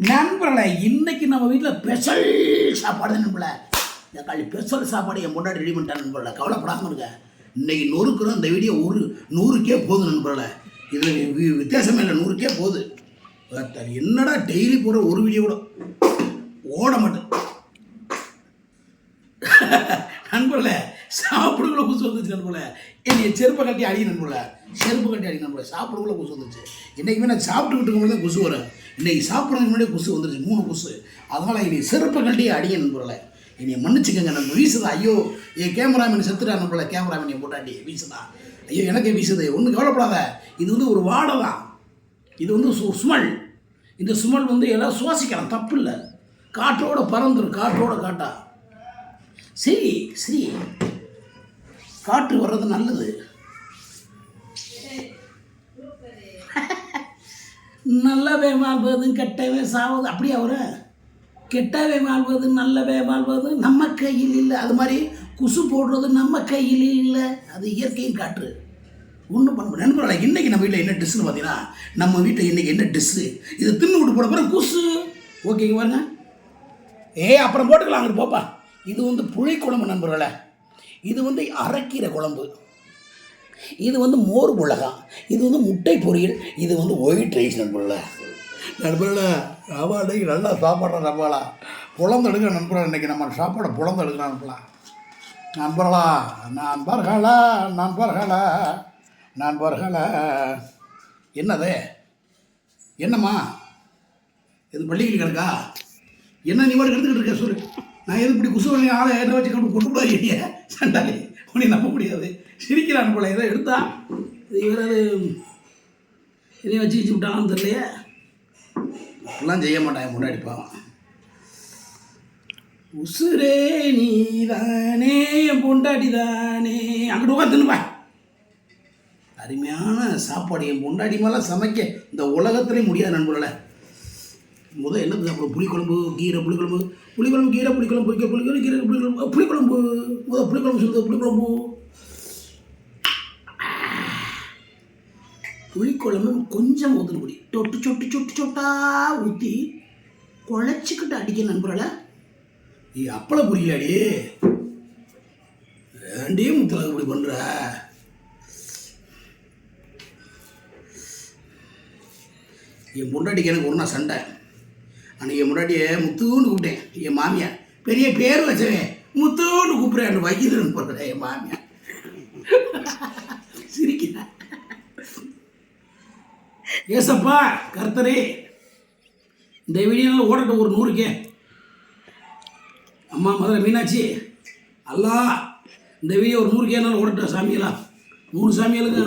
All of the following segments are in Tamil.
நண்பர்களே இன்னைக்கு நம்ம வீட்டில் ஸ்பெஷல் சாப்பாடு தான் இந்த காலி ஸ்பெஷல் சாப்பாடு என் முன்னாடி ரெடி பண்ணிட்டேன் நண்பர்களே. கவலைப்படாமல் இருக்க இன்னைக்கு நொறுக்குறோம் இந்த வீடியோ ஒரு நூறுக்கே போகுது நண்பர்களே. இதில் வி- வித்தியாசமே இல்லை நூறுக்கே போகுது. என்னடா டெய்லி போடுற ஒரு வீடியோ கூட ஓட மாட்டேன். நண்பர்களே சாப்பிடுக்குள்ள குசு வந்துச்சு நண்பர்களே. என்னை செருப்பை கட்டி அடி நண்பர்களே. செருப்பு கட்டி அடி நண்பர்களே. சாப்பிடுக்குள்ள குசு வந்துச்சு இன்னைக்குமே நான் சாப்பிட்டுக்கிட்டு இருக்கும்போது தான் குசு வரும். இன்னைக்கு சாப்பிட்றதுக்கு முன்னாடி கொசு வந்துருச்சு மூணு கொசு. அதனால் இனி செருப்பை கட்டி அடிங்க நண்பர்களே. என்னை மன்னிச்சுக்கங்க நம்ம வீசுதா. ஐயோ என் கேமராமேன் செத்துட்டா நண்பர்களே. கேமராமேன் என் போட்டாட்டி வீசுதா. ஐயோ எனக்கே வீசுது. ஒன்றும் கவலைப்படாத. இது வந்து ஒரு வாடை தான். இது வந்து சு சுமல். இந்த சுமல் வந்து எல்லாம் சுவாசிக்கலாம். தப்பு இல்லை காற்றோட பறந்துடும் காற்றோட காட்டா. சரி சரி. காற்று வர்றது நல்லது. நல்லவே வாழ்வது கெட்டவே சாவது அப்படியே அவரு? கெட்டவே வாழ்வது நல்லவே வாழ்வது நம்ம கையில் இல்லை. அது மாதிரி குசு போடுறது நம்ம கையில் இல்லை. அது இயற்கையின் காற்று. ஒன்றும் பண்ண முடியாது. நண்பர்களே இன்றைக்கி நம்ம வீட்டில் என்ன டிஷ்ஷுன்னு பார்த்தீங்கன்னா நம்ம வீட்டில் இன்றைக்கி என்ன டிஷ்ஷு இதை தின்னு விட்டு போட போகிற குசு. ஓகேங்க பாருங்க. ஏ அப்புறம் போட்டுக்கலாம் அங்கிட்டு போப்பா. இது வந்து புளிக்குழம்பு நண்பர்களே. இது வந்து அரைக்கீரை குழம்பு. இது வந்து மோர் மிளகாய் இது வந்து முட்டை பொரியல். இது வந்து ஒயிட் ரைஸ் நண்பர்களே. நண்பர்கள ஆமாம் நல்லா சாப்பாடுற நண்பர்களா புலந்தெடுக்க நண்பர்கள் இன்றைக்கி நம்ம சாப்பாடை புலந்து எடுக்கிற நண்பர்களா. நண்பர்களா நண்பர்களா நண்பர்களா நண்பர்களா. என்னது? என்னம்மா? இது பள்ளிகள் கிடக்கா? என்ன நீ மாதிரி எடுத்துக்கிட்டு இருக்க சொல்லு நான் எது இப்படி குசு ஆளை ஏற்ற வச்சு கொண்டு கொண்டு போய் சண்டாளி உன்னை நம்ப முடியாது. சிரிக்கிறான் போல ஏதோ எடுத்தா. இவர் அது இதையும் வச்சு வச்சு விட்டாலும் தெரியலையே. அப்படிலாம் செய்ய மாட்டான் என் முன்னாடி பாவம். உசுரே நீதானே என் பொண்டாட்டி தானே. அங்கிட்டு உட்காந்துன்னு அருமையான சாப்பாடு என் பொண்டாட்டி மேலே சமைக்க இந்த உலகத்திலே முடியாது நண்பர்களே. முதல் என்ன சாப்பிடும் புளிக்குழம்பு கீரை புளிக்குழம்பு. புளிக்குழம்பு கீரை புளிக்குழம்பு பொரிக்க புளிக்குழம்பு கீரை புளிக்குழம்பு புளிக்குழம்பு முதல் புளிக்குழம்பு சொல்லுது புளிக்குழம்பு. புளிக்குழம்பு கொஞ்சம் ஊற்றணும் தொட்டு சொட்டு சொட்டு சொட்டா ஊற்றி குழச்சிக்கிட்டு அடிக்க நண்பர்களே நீ அப்பளை புரியலாடி. ரெண்டே முத்தலகு இப்படி பண்ணுற என் பொண்டாட்டிக்கு எனக்கு ஒரு நாள் சண்டை. அன்றைக்கி என் முன்னாடியே முத்துன்னு கூப்பிட்டேன். என் மாமியார் பெரிய பேர் வச்சவே முத்துன்னு கூப்பிட்றேன் வைக்கிறேன்னு போடுறேன் என் மாமியார். சிரிக்கிறேன் ஏசப்பா கர்த்தரே. இந்த வீடியோவில் ஓடட்டும் ஒரு நூறுக்கே. அம்மா முதல்ல மீனாட்சி அல்லா இந்த வீடியோ ஒரு நூறுக்கே என்னால் ஓடட்டும் சாமியெல்லாம் மூணு சாமியலுங்க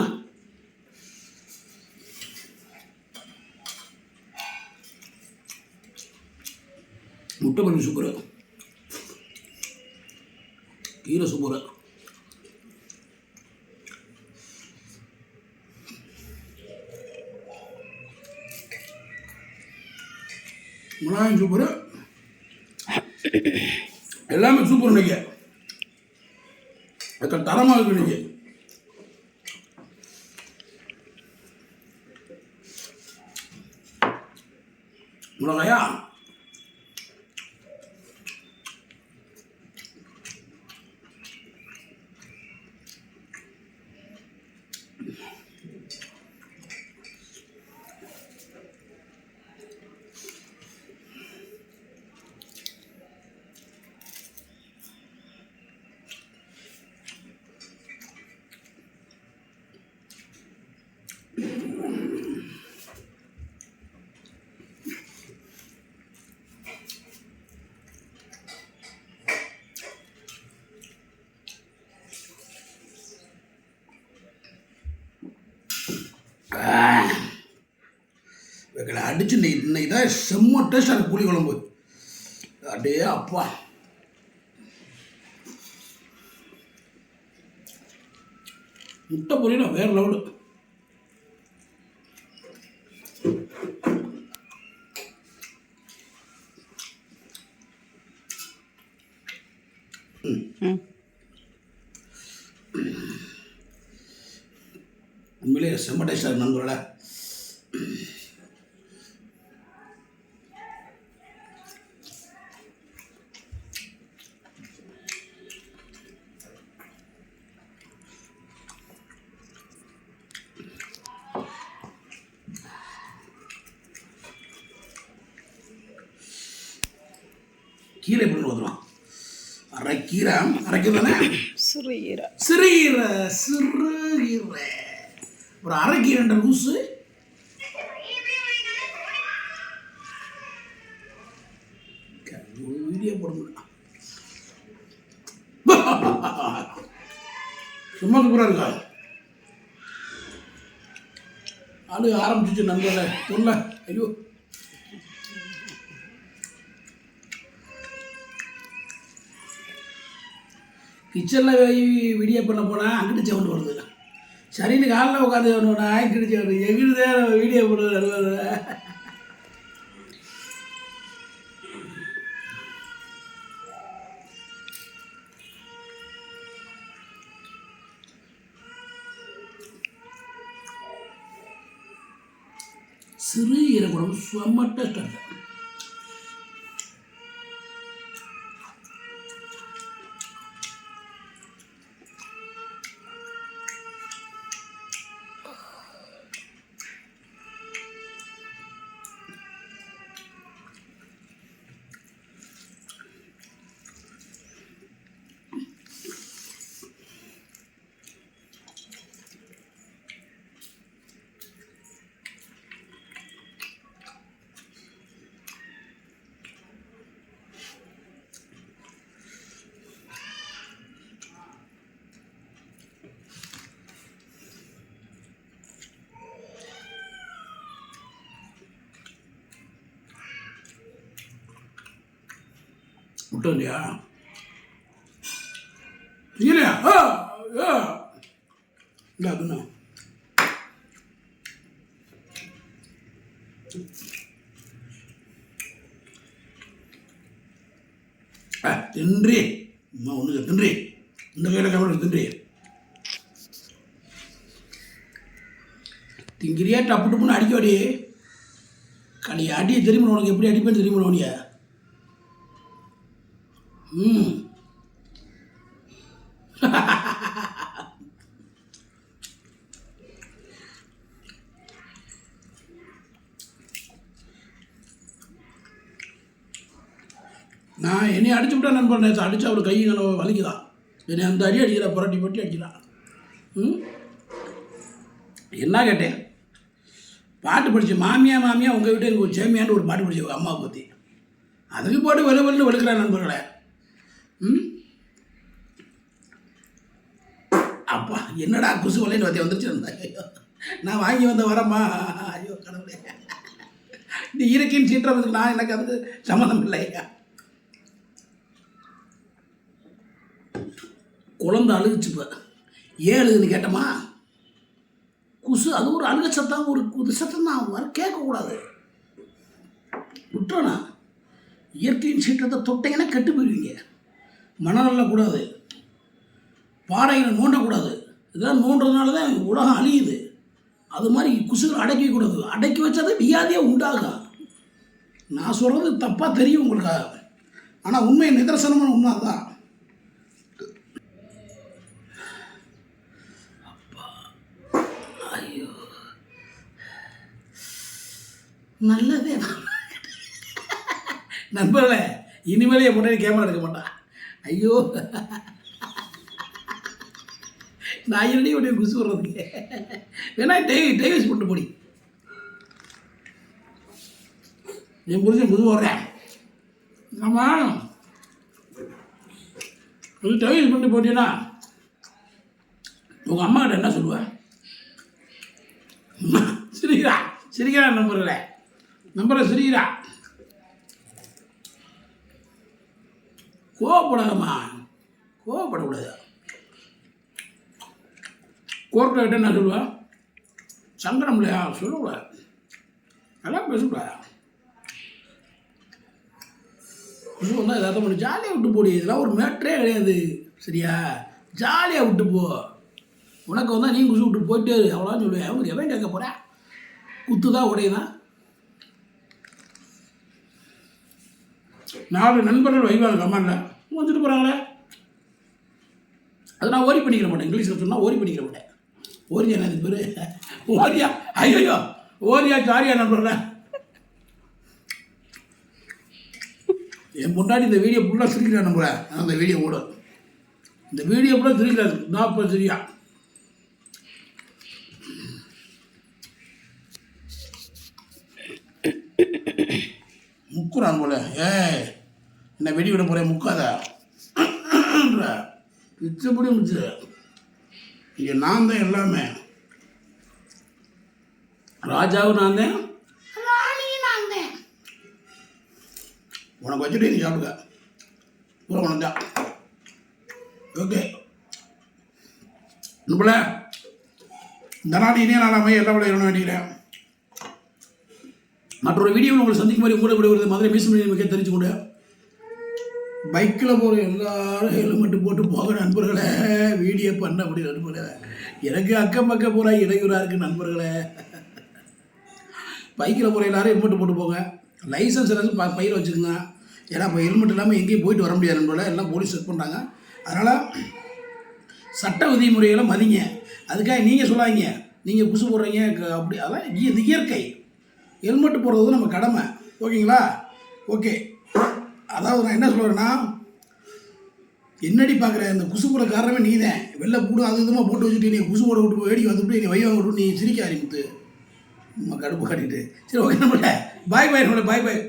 முட்டை பண்ணி சூப்பரு. கீரை சூப்பரு. மிளகாயும் சூப்பரு. எல்லாமே சூப்பர் இன்னைக்கு. எத்தனை தரமாக இருக்கு இன்னைக்கு? மிளகாயா? இவர்களை அடிச்சு இன்னைக்கு இன்னைக்கு தான் செம்ம டேஸ்டாக இருக்கு புளி குழம்பு. அடே அப்பா. முட்டை பொரியல வேற லெவலு. உண்மையிலே செம்படேஸ்வரர் நண்பர்களா. கீரை பிடிங்க வந்துடுவான் அரைக்கீரை அரைக்கீரை சிறுகீரை சிறுகீரை சிறுகீரை ஒரு அரைக்கு அரைக்கீரைன்ற லூஸு வீடியோ போட முடியல சும்மா சூப்பராக இருக்கா? ஆளு ஆரம்பிச்சிச்சு நண்பர்களே சொல்ல ஐயோ. கிச்சனில் வீடியோ பண்ண போனால் அங்கிட்டு சவுண்டு வருதுல்ல சரின்னு காலில் உட்காந்து வரணும்னா இங்கிட்டு சவுண்டு எங்கிட்டு வீடியோ போடுறது சிறு ஈரக்குழம்பு செம்ம டேஸ்டாக இருக்கு விட்டோம் இல்லையா? இல்லையா ஆ. ஆ இல்லை அதுண்ணா தின்றி. அம்மா ஒன்று தின்றி. இந்த கையில் கவனம் தின்றி. திங்கிறியா டப்பு டப்புன்னு அடிக்க வாடி. கடை அடியை தெரியுமா உனக்கு? எப்படி அடிப்பேன்னு தெரியுமா உனியா ம் நான் என்னை அடிச்சு விட்டா நண்பன் நேற்று அடித்து அவர் கை கனவு வலிக்குதான் என்னை அந்த அடி அடிக்கிறா புரட்டி புரட்டி அடிக்கிறான் ம்? என்ன கேட்டேன்? பாட்டு படிச்சு மாமியா மாமியா உங்கள் வீட்டு எனக்கு சேமியான்னு ஒரு பாட்டு படிச்சு அம்மாவை பற்றி அதுக்கு போட்டு வெளு வெளு வெளுக்கிறேன் நண்பர்களே. ம்? அப்பா என்னடா குசு வலைன்னு வத்தி வந்துருச்சு நான் வாங்கி வந்த வரமா ஐயோ கடவுளே. இந்த இயற்கையின் சீற்றம் நான் எனக்கு அதுக்கு சம்மந்தம் இல்லையா குழந்தை அழுகுச்சுப்ப ஏன் அழுகுன்னு கேட்டோமா? குசு அது ஒரு அழுக சத்தம் ஒரு குது சத்தம் தான் வர கேட்கக்கூடாது. விட்டுறனா இயற்கையின் சீற்றத்தை தொட்டைங்கன்னா கெட்டு போயிடுவீங்க. மணலில் கூடாது. பாறைகளை நோண்டக்கூடாது. இதெல்லாம் நோண்டுறதுனால தான் உலகம் அழியுது. அது மாதிரி குசுகள் அடக்கி கூடாது அடக்கி வச்சாது வியாதியே உண்டாகும் நான் சொல்கிறது தப்பாக தெரியும் உங்களுக்கு ஆனால் உண்மை நிதர்சனமான உண்மை தான் ஐயோ நல்லதே. நண்பர்களே இனிமேலே என் முன்னாடி கேமரா எடுக்க மாட்டான் ஐயோ. நான் என்னடி உடைய குசு வர்றதுக்கு வேணா டேவி டேவிஸ் போட்டு போடி. என் புரிஞ்சு குசு வர்றேன் ஆமாம் இது டேவிஸ் பண்ணி போட்டீங்கன்னா உங்கள் அம்மாக்கிட்ட என்ன சொல்லுவேன் சிரிக்கிறா சிரிக்கிறா நம்புறல நம்புற சிரிக்கிறா. கோவப்படாதம்மா கோவப்படக்கூடாது கோர்ட்டில் கிட்ட என்ன சொல்லுவேன் சங்கடம் இல்லையா? சொல்லக்கூடாது. நல்லா பேசக்கூடாது? குசு வந்தால் ஏதாவது பண்ணி ஜாலியாக விட்டு போடி. இதெல்லாம் ஒரு மேட்ரே கிடையாது. சரியா? ஜாலியாக விட்டு போ. உனக்கு வந்தால் நீ குசு விட்டு போயிட்டே அவ்வளோன்னு அவ்வளோதான் சொல்லுவேன். அவங்க எவன் கேட்க போகிறேன் குத்து தான் உடையதான் நாலு நண்பர்கள் வைவாங்க கமாண்டில் வந்துட்டு போகிறாங்களே அது நான் ஓரி பண்ணிக்கிற மாட்டேன். இங்கிலீஷில் சொன்னால் ஓரி பண்ணிக்கிற மாட்டேன். ஓரியா என்ன பேர்? ஓரியா ஐயோ ஓரியா சாரியா நண்பர்களே. என் முன்னாடி இந்த வீடியோ ஃபுல்லாக சிரிக்கிறேன் நம்மள அந்த வீடியோ கூட இந்த வீடியோ ஃபுல்லாக சிரிக்கிறாரு. நான் இப்போ சரியா. முக்குறான் போல. ஏய் என்ன வெடி விட போகிறேன் முக்காத? பிச்சப்படி முச்சு இங்கே நான் தான் எல்லாமே. ராஜாவும் நான் தான். உனக்கு வச்சுட்டு நீ சாப்பிடுங்க. பூரா உனக்கு தான். ஓகே. நம்மள இந்த நாள் இனிய நாளாமே எல்லா விட வேண்டிக்கிறேன். மற்றொரு வீடியோவில் உங்களை சந்திக்கும் மாதிரி கூட விடுவது மதுரை மீசமணி மிக தெரிஞ்சுக்கொண்டு பைக்கில் போகிற எல்லாரும் ஹெல்மெட்டு போட்டு போகிற நண்பர்களே வீடியோ பண்ண அப்படி நண்பர்களே. எனக்கு அக்கம் பக்கம் பூரா இடையூறாக இருக்குது நண்பர்களே. பைக்கில் போகிற எல்லாரும் ஹெல்மெட் போட்டு போங்க. லைசன்ஸ் ஏதாச்சும் ப பையில் வச்சுக்கோங்க. ஏன்னா இப்போ ஹெல்மெட் இல்லாமல் எங்கேயும் போயிட்டு வர முடியாது நண்பர்களே. எல்லாம் போலீஸ் செக் பண்ணுறாங்க அதனால் சட்ட விதிமுறைகளை மதிங்க. அதுக்காக நீங்கள் சொல்லாதீங்க. நீங்கள் குசு போடுறீங்க அப்படி. அதெல்லாம் இது இயற்கை. ஹெல்மெட் போடுறது நம்ம கடமை. ஓகேங்களா? ஓகே. அதாவது நான் என்ன சொல்கிறேன்னா என்னடி பார்க்குற இந்த குசு போட காரணமே நீ தான் வெளில போடு அது இதுமாக போட்டு வச்சுட்டு நீ குசு போட விட்டு வேடிக்கை வந்துட்டு நீ வைய விட்டு நீ சிரிக்க ஆரம்பித்து. நம்ம கடுப்பு காட்டிட்டு. சரி ஓகே நம்மள பாய் பாய் நம்மள பாய் பாய்.